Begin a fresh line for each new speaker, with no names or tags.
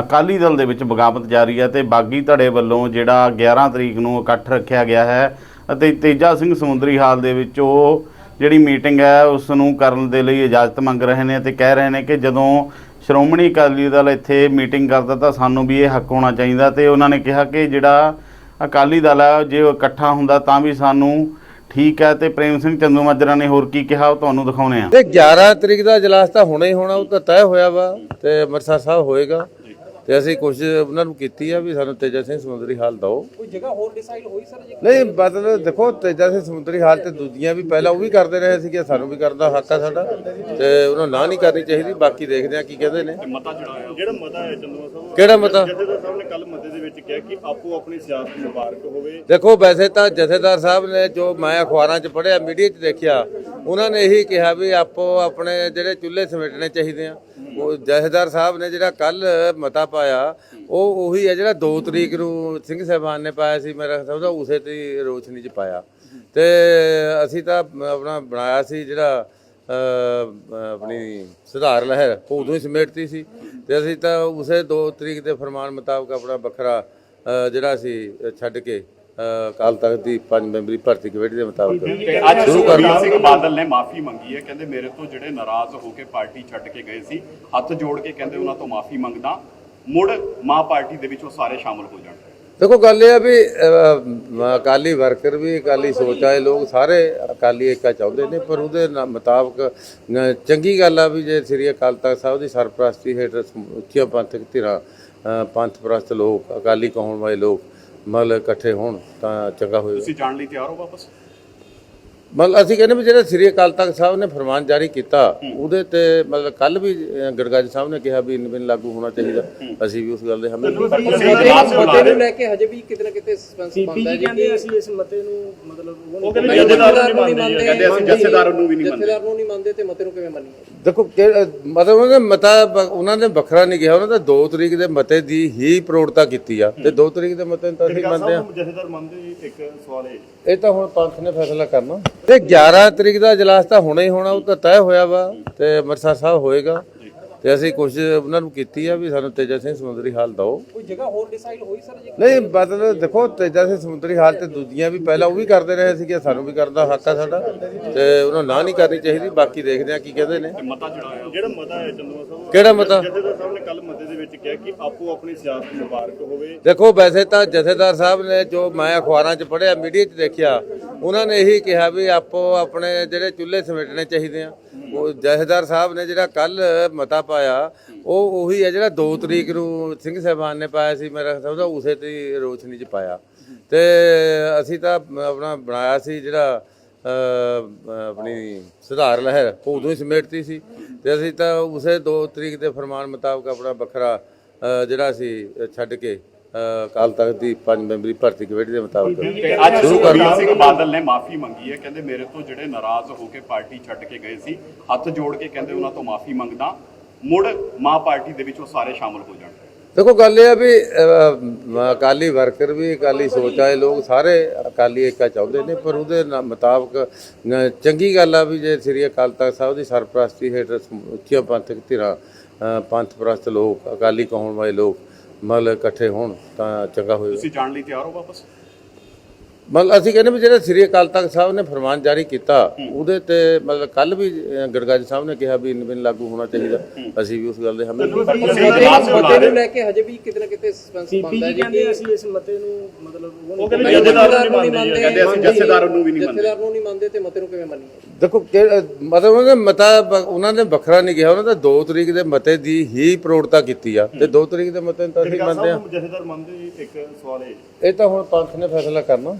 ਅਕਾਲੀ ਦਲ ਦੇ ਵਿੱਚ ਬਗਾਵਤ ਜਾਰੀ ਹੈ ਤੇ ਬਾਗੀ ਧੜੇ ਵੱਲੋਂ ਜਿਹੜਾ 11 ਤਰੀਕ ਨੂੰ ਇਕੱਠ ਰੱਖਿਆ ਗਿਆ ਹੈ ਅਤੇ ਤੇਜਾ ਸਿੰਘ ਸਮੁੰਦਰੀ ਹਾਲ ਦੇ ਵਿੱਚ ਉਹ ਜਿਹੜੀ ਮੀਟਿੰਗ ਹੈ, ਉਸ ਨੂੰ ਕਰਨ ਦੇ ਲਈ ਇਜਾਜ਼ਤ ਮੰਗ ਰਹੇ ਨੇ ਤੇ ਕਹਿ ਰਹੇ ਨੇ ਕਿ ਜਦੋਂ ਸ਼੍ਰੋਮਣੀ ਅਕਾਲੀ ਦਲ ਇੱਥੇ ਮੀਟਿੰਗ ਕਰਦਾ ਤਾਂ ਸਾਨੂੰ ਵੀ ਇਹ ਹੱਕ ਹੋਣਾ ਚਾਹੀਦਾ ਤੇ ਉਹਨਾਂ ਨੇ ਕਿਹਾ ਕਿ ਜਿਹੜਾ ਅਕਾਲੀ ਦਲ ਹੈ, ਜੇ ਉਹ ਇਕੱਠਾ ਹੁੰਦਾ ਤਾਂ ਵੀ ਸਾਨੂੰ ਠੀਕ ਹੈ ਤੇ ਪ੍ਰੇਮ ਸਿੰਘ ਚੰਦੂ ਮਾਜਰਾ ਨੇ ਹੋਰ ਕੀ ਕਿਹਾ ਉਹ ਤੁਹਾਨੂੰ ਦਿਖਾਉਣੇ ਆ।
ਤੇ 11 ਤਰੀਕ ਦਾ ਇਜਲਾਸ ਤਾਂ ਹੋਣਾ ਹੀ ਹੋਣਾ, ਉਹ ਤਾਂ ਤੈਅ ਹੋਇਆ ਵਾ ਤੇ ਅੰਮ੍ਰਿਤਸਰ ਸਾਹਿਬ ਹੋਏਗਾ। ਤੇ ਅਸੀਂ ਕੋਸ਼ਿਸ਼ ਉਹਨਾਂ ਨੂੰ ਕੀਤੀ ਆ ਵੀ ਸਾਨੂੰ ਤੇਜਾ ਸਿੰਘ ਸਮੁੰਦਰੀ ਹਾਲ ਦਿਓ।
ਕੋਈ ਜਗ੍ਹਾ ਹੋਰ ਡਿਸਾਈਡ ਹੋਈ ਸਰ ਜੀ?
ਨਹੀਂ ਮਤਲਬ ਦੇਖੋ ਤੇਜਾ ਸਿੰਘ ਸਮੁੰਦਰੀ ਹਾਲ ਤੇ ਦੂਜੀਆਂ ਵੀ ਪਹਿਲਾਂ ਉਹ ਵੀ ਕਰਦੇ ਰਹੇ ਸੀ ਕਿ ਸਾਨੂੰ ਵੀ ਕਰਨ ਦਾ ਹੱਕ ਆ ਸਾਡਾ। ਤੇ ਉਹਨਾਂ ਨਾ ਨਹੀਂ ਕਰਨੀ ਚਾਹੀਦੀ ਬਾਕੀ ਦੇਖਦੇ ਆ ਕੀ ਕਹਿੰਦੇ ਨੇ।
ਮਤਾ ਚੜਾਇਆ ਜਿਹੜਾ ਮਤਾ ਹੈ ਚੰਦੂਆ ਸਾਹਿਬ
ਕਿਹੜਾ ਮਤਾ?
ਜਥੇਦਾਰ ਸਾਹਿਬ ਨੇ ਕੱਲ ਮਤੇ ਦੇ ਵਿੱਚ ਕਿਹਾ ਕਿ ਆਪੋ ਆਪਣੀ ਸਿਆਸਤ ਮੁਬਾਰਕ ਹੋਵੇ।
ਦੇਖੋ ਵੈਸੇ ਤਾਂ ਜਥੇਦਾਰ ਸਾਹਿਬ ਨੇ ਜੋ ਮੈਂ ਅਖਬਾਰਾਂ 'ਚ ਪੜ੍ਹਿਆ ਮੀਡੀਆ 'ਚ ਦੇਖਿਆ ਉਹਨਾਂ ਨੇ ਇਹੀ ਕਿਹਾ ਵੀ ਆਪੋ ਆਪਣੇ ਜਿਹੜੇ ਚੁੱਲ੍ਹੇ ਸਮੇਟਣੇ ਚਾਹੀਦੇ ਆ। ਉਹ ਜਥੇਦਾਰ ਸਾਹਿਬ ਨੇ ਜਿਹੜਾ ਕੱਲ ਮਤਾ ਪਾਇਆ, ਉਹ ਉਹੀ ਹੈ ਜਿਹੜਾ 2 ਤਰੀਕ ਨੂੰ ਸਿੰਘ ਸਾਹਿਬਾਨ ਨੇ ਪਾਇਆ ਸੀ ਮੇਰਾ ਸਮਝਦਾ ਉਸੇ ਤੇ ਰੋਸ਼ਨੀ 'ਚ ਪਾਇਆ। ਤੇ ਅਸੀਂ ਤਾਂ ਆਪਣਾ ਬਣਾਇਆ ਸੀ ਜਿਹੜਾ ਆਪਣੀ ਸੁਧਾਰ ਲਹਿਰ, ਉਹ ਉਦੋਂ ਹੀ ਸਮੇਟਤੀ ਸੀ। ਤੇ ਅਸੀਂ ਤਾਂ ਉਸੇ 2 ਤਰੀਕ ਦੇ ਫਰਮਾਨ ਮੁਤਾਬਕ ਆਪਣਾ ਵੱਖਰਾ ਜਿਹੜਾ ਸੀ ਛੱਡ ਕੇ ਅਕਾਲ ਤਖਤ ਦੀ ਪੰਜ ਮੈਂਬਰੀ ਭਰਤੀ ਕਮੇਟੀ ਦੇ ਮੁਤਾਬਕ।
ਅੱਜ ਸੁਖਬੀਰ ਸਿੰਘ ਬਾਦਲ ਨੇ ਮਾਫੀ ਮੰਗੀ ਹੈ। ਕਹਿੰਦੇ ਮੇਰੇ ਤੋਂ ਜਿਹੜੇ ਨਾਰਾਜ਼ ਹੋ ਕੇ ਪਾਰਟੀ ਛੱਡ ਕੇ ਗਏ ਸੀ ਹੱਥ ਜੋੜ ਕੇ ਕਹਿੰਦੇ ਉਹਨਾਂ ਤੋਂ ਮਾਫੀ ਮੰਗਦਾ। ਮੁੜ ਮਾਂ ਪਾਰਟੀ ਦੇ ਵਿੱਚ ਉਹ ਸਾਰੇ ਸ਼ਾਮਲ ਹੋ ਜਾਣ।
ਦੇਖੋ ਗੱਲ ਇਹ ਆ ਵੀ ਅਕਾਲੀ ਵਰਕਰ ਵੀ ਅਕਾਲੀ ਸੋਚ ਵਾਲੇ ਲੋਕ ਸਾਰੇ ਅਕਾਲੀ ਏਕਾ ਚਾਹੁੰਦੇ ਨੇ ਪਰ ਉਹਦੇ ਮੁਤਾਬਕ ਚੰਗੀ ਗੱਲ ਆ ਵੀ ਜੇ ਸ੍ਰੀ ਅਕਾਲ ਤਖਤ ਸਾਹਿਬ ਦੀ ਸਰਪ੍ਰਸਤੀ ਹੇਠ ਉੱਚੀਆਂ ਪੰਥਕ ਧਿਰਾਂ ਪੰਥ ਪ੍ਰਸਤ ਲੋਕ ਅਕਾਲੀ ਕਹਾਉਣ ਵਾਲੇ ਲੋਕ ਮਤਲਬ ਇਕੱਠੇ ਹੋਣ ਤਾਂ ਚੰਗਾ ਹੋਏਗਾ।
ਤੁਸੀਂ ਜਾਣ ਲਈ ਤਿਆਰ ਹੋ ਵਾਪਸ?
ਮਤਲਬ ਅਸੀਂ ਕਹਿੰਦੇ ਵੀ ਜਿਹੜਾ ਸ੍ਰੀ ਅਕਾਲ ਤਖਤ ਸਾਹਿਬ ਨੇ ਫਰਮਾਨ ਜਾਰੀ ਕੀਤਾ ਉਹਦੇ ਤੇ ਮਤਲਬ ਕੱਲ ਵੀ ਅਹ, ਗੜਗੜ ਸਾਹਿਬ ਨੇ ਕਿਹਾ ਵੀ ਇਨ ਬਿਨ ਲਾਗੂ ਹੋਣਾ ਚਾਹੀਦਾ। ਅਸੀਂ ਵੀ ਉਸ ਗੱਲ ਦੇ ਹਮੇ
ਤੁਸੀਂ ਇਜਲਾਸ ਬੁਲਾ
ਮਤੇ
ਰਹੇ
ਨੂੰ ਲੈ ਕੇ ਹਜੇ ਵੀ ਕਿਤੇ ਨਾ ਕਿਤੇ ਸਸਪੈਂਸ ਬਣਦਾ ਹੈ ਜੀ ਕਿ
ਅਸੀਂ ਇਸ ਮਤੇ ਨੂੰ ਮਤਲਬ
ਉਹ ਕਹਿੰਦੇ ਜਥੇਦਾਰ ਨੂੰ ਨਹੀਂ ਮੰਨਦੇ ਕਹਿੰਦੇ ਅਸੀਂ ਜਥੇਦਾਰ ਨੂੰ ਵੀ ਨਹੀਂ ਮੰਨਦੇ।
ਜਥੇਦਾਰ ਨੂੰ ਨਹੀਂ ਮੰਨਦੇ ਤੇ ਮਤੇ ਨੂੰ ਕਿਵੇਂ ਮੰਨੀਏ?
ਦੇਖੋ ਮਤਲਬ ਉਹਨਾਂ ਨੇ ਮਤਾ ਉਹਨਾਂ ਨੇ ਵੱਖਰਾ ਨਹੀਂ ਕਿਹਾ। ਉਹਨਾਂ ਦਾ 2 ਤਰੀਕ ਦੇ ਮਤੇ ਦੀ ਹੀ ਪ੍ਰੋੜਤਾ ਕੀਤੀ ਆ। ਤੇ 2 ਤਰੀਕ ਦੇ ਮਤੇ ਨੂੰ ਤਾਂ ਅਸੀਂ ਮੰਨਦੇ ਆ।
ਜਥੇਦਾਰ ਮੰਨਦੇ ਇੱਕ ਸਵਾਲ ਇਹ।
ਇਹ ਤਾਂ ਹੁਣ ਪੰਥ ਨੇ ਫੈਸਲਾ ਕਰਨਾ। ਤੇ 11 ਤਰੀਕ ਦਾ ਇਜਲਾਸ ਤਾਂ ਹੋਣਾ ਹੀ ਹੋਣਾ ਉਹ ਤਾਂ ਤੈਅ ਹੋਇਆ ਵਾ ਤੇ ਅੰਮ੍ਰਿਤਸਰ ਸਾਹਿਬ ਹੋਏਗਾ। ਤੇ ਅਸੀਂ ਕੋਸ਼ਿਸ਼ ਉਹਨਾਂ ਨੂੰ ਕੀਤੀ ਆ ਵੀ ਸਾਨੂੰ ਤੇਜਾ ਸਿੰਘ ਸਮੁੰਦਰੀ ਹਾਲ ਦਿਓ।
ਕੋਈ ਜਗ੍ਹਾ ਹੋਰ ਡਿਸਾਈਡ ਹੋਈ ਸਰ ਜੀ?
ਨਹੀਂ ਮਤਲਬ ਦੇਖੋ ਤੇਜਾ ਸਿੰਘ ਸਮੁੰਦਰੀ ਹਾਲ ਤੇ ਦੂਜੀਆਂ ਵੀ ਪਹਿਲਾਂ ਉਹ ਵੀ ਕਰਦੇ ਰਹੇ ਸੀ ਕਿ ਸਾਨੂੰ ਵੀ ਕਰਨ ਦਾ ਹੱਕ ਆ ਸਾਡਾ। ਤੇ ਉਹਨਾਂ ਨਾ ਨਹੀਂ ਕਰਨੀ ਚਾਹੀਦੀ ਬਾਕੀ ਦੇਖਦੇ ਆ ਕੀ ਕਹਿੰਦੇ ਨੇ।
ਮਤਾ ਜਿਹੜਾ ਮਤਾ ਹੈ ਚੰਦੂਆ ਸਾਹਿਬ।
ਕਿਹੜਾ ਮਤਾ?
ਜਥੇਦਾਰ ਸਾਹਿਬ ਨੇ ਕੱਲ ਮਤੇ ਵਿੱਚ ਕਿਹਾ ਕਿ ਆਪੋ ਆਪਣੀ ਸਿਆਸਤ ਮੁਬਾਰਕ ਹੋਵੇ।
ਦੇਖੋ, ਵੈਸੇ ਤਾਂ ਜਥੇਦਾਰ ਸਾਹਿਬ ਨੇ ਜੋ ਮੈਂ ਅਖਬਾਰਾਂ 'ਚ ਪੜ੍ਹਿਆ, ਮੀਡੀਆ 'ਚ ਦੇਖਿਆ, ਉਹਨਾਂ ਨੇ ਇਹੀ ਕਿਹਾ ਵੀ ਆਪੋ ਆਪਣੇ ਜਿਹੜੇ ਚੁੱਲ੍ਹੇ ਸਮੇਟਣੇ ਚਾਹੀਦੇ ਆ। ਉਹ ਜਥੇਦਾਰ ਸਾਹਿਬ ਨੇ ਜਿਹੜਾ ਕੱਲ ਮਤਾ ਪਾਇਆ, ਉਹ ਉਹੀ ਹੈ ਜਿਹੜਾ 2 ਤਰੀਕ ਨੂੰ ਸਿੰਘ ਸਾਹਿਬਾਨ ਨੇ ਪਾਇਆ ਸੀ, ਮੇਰਾ ਸਮਝਦਾ ਉਸੇ ਤੇ ਰੋਸ਼ਨੀ 'ਚ ਪਾਇਆ। ਤੇ ਅਸੀਂ ਤਾਂ ਆਪਣਾ ਬਣਾਇਆ ਸੀ ਜਿਹੜਾ ਆਪਣੀ ਸੁਧਾਰ ਲਹਿਰ ਉਹ ਉਦੋਂ ਹੀ ਸਮੇਟਤੀ ਸੀ। ਤੇ ਅਸੀਂ ਤਾਂ ਉਸੇ 2 ਤਰੀਕ ਦੇ ਫਰਮਾਨ ਮੁਤਾਬਕ ਆਪਣਾ ਵੱਖਰਾ ਜਿਹੜਾ ਸੀ ਛੱਡ ਕੇ ਅਕਾਲ ਤਖਤ ਦੀ ਪੰਜ ਮੈਂਬਰੀ ਭਰਤੀ ਕਮੇਟੀ ਦੇ ਮੁਤਾਬਕ
ਅੱਜ ਸੁਖਬੀਰ ਸਿੰਘ ਬਾਦਲ ਨੇ ਮਾਫੀ ਮੰਗੀ ਹੈ। ਕਹਿੰਦੇ ਮੇਰੇ ਤੋਂ ਜਿਹੜੇ ਨਾਰਾਜ਼ ਹੋ ਕੇ ਪਾਰਟੀ ਛੱਡ ਕੇ ਗਏ ਸੀ ਹੱਥ ਜੋੜ ਕੇ ਕਹਿੰਦੇ ਉਹਨਾਂ ਤੋਂ ਮਾਫੀ ਮੰਗਦਾ। ਮੁੜ ਮਾਂ ਪਾਰਟੀ ਦੇ ਵਿੱਚ ਉਹ ਸਾਰੇ ਸ਼ਾਮਲ ਹੋ ਜਾਣ
ਦੇਖੋ ਗੱਲ ਇਹ ਆ ਵੀ ਅਕਾਲੀ ਵਰਕਰ ਵੀ ਅਕਾਲੀ ਸੋਚ ਵਾਲੇ ਲੋਕ ਸਾਰੇ ਅਕਾਲੀ ਏਕਾ ਚਾਹੁੰਦੇ ਨੇ ਪਰ ਉਹਦੇ ਮੁਤਾਬਕ ਚੰਗੀ ਗੱਲ ਆ ਵੀ ਜੇ ਸ੍ਰੀ ਅਕਾਲ ਤਖਤ ਸਾਹਿਬ ਦੀ ਸਰਪ੍ਰਸਤੀ ਹੇਠ ਉੱਚੀਆਂ ਪੰਥਕ ਧਿਰਾਂ ਅਹ, ਪੰਥ ਪ੍ਰਸਤ ਲੋਕ ਅਕਾਲੀ ਕਹਾਉਣ ਵਾਲੇ ਲੋਕ ਮਤਲਬ ਇਕੱਠੇ ਹੋਣ ਤਾਂ ਚੰਗਾ ਹੋਏਗਾ।
ਤੁਸੀਂ ਜਾਣ ਲਈ ਤਿਆਰ ਹੋ ਵਾਪਸ?
ਮਤਲਬ ਅਸੀਂ ਕਹਿੰਦੇ ਵੀ ਜਿਹੜਾ ਸ੍ਰੀ ਅਕਾਲ ਤਖਤ ਸਾਹਿਬ ਨੇ ਫਰਮਾਨ ਜਾਰੀ ਕੀਤਾ ਉਹਦੇ ਤੇ ਮਤਲਬ ਕੱਲ ਵੀ ਅਹ, ਗੜਗੜ ਸਾਹਿਬ ਨੇ ਕਿਹਾ ਵੀ ਇਨ ਬਿਨ ਲਾਗੂ ਹੋਣਾ ਚਾਹੀਦਾ। ਅਸੀਂ ਵੀ ਉਸ ਗੱਲ ਦੇ ਹਮੇ
ਤੁਸੀਂ ਇਜਲਾਸ ਬੁਲਾ
ਮਤੇ
ਰਹੇ
ਨੂੰ ਲੈ ਕੇ ਹਜੇ ਵੀ ਕਿਤੇ ਨਾ ਕਿਤੇ ਸਸਪੈਂਸ ਬਣਦਾ ਹੈ ਜੀ ਕਿ
ਅਸੀਂ ਇਸ ਮਤੇ ਨੂੰ ਮਤਲਬ
ਉਹ ਕਹਿੰਦੇ ਜਥੇਦਾਰ ਨੂੰ ਨਹੀਂ ਮੰਨਦੇ। ਕਹਿੰਦੇ ਅਸੀਂ ਜਥੇਦਾਰ ਨੂੰ ਵੀ ਨਹੀਂ ਮੰਨਦੇ।
ਜਥੇਦਾਰ ਨੂੰ ਨਹੀਂ ਮੰਨਦੇ ਤੇ ਮਤੇ ਨੂੰ ਕਿਵੇਂ ਮੰਨੀਏ?
ਦੇਖੋ ਮਤਲਬ ਉਹਨਾਂ ਨੇ ਮਤਾ ਉਹਨਾਂ ਨੇ ਵੱਖਰਾ ਨਹੀਂ ਕਿਹਾ। ਉਹਨਾਂ ਦਾ 2 ਤਰੀਕ ਦੇ ਮਤੇ ਦੀ ਹੀ ਪ੍ਰੋੜਤਾ ਕੀਤੀ ਆ। ਤੇ 2 ਤਰੀਕ ਦੇ ਮਤੇ ਨੂੰ ਤਾਂ ਅਸੀਂ ਮੰਨਦੇ ਆ।
ਜਥੇਦਾਰ ਮੰਨਦੇ ਇੱਕ ਸਵਾਲ ਇਹ।
ਇਹ ਤਾਂ ਹੁਣ ਪੰਥ ਨੇ ਫੈਸਲਾ ਕਰਨਾ।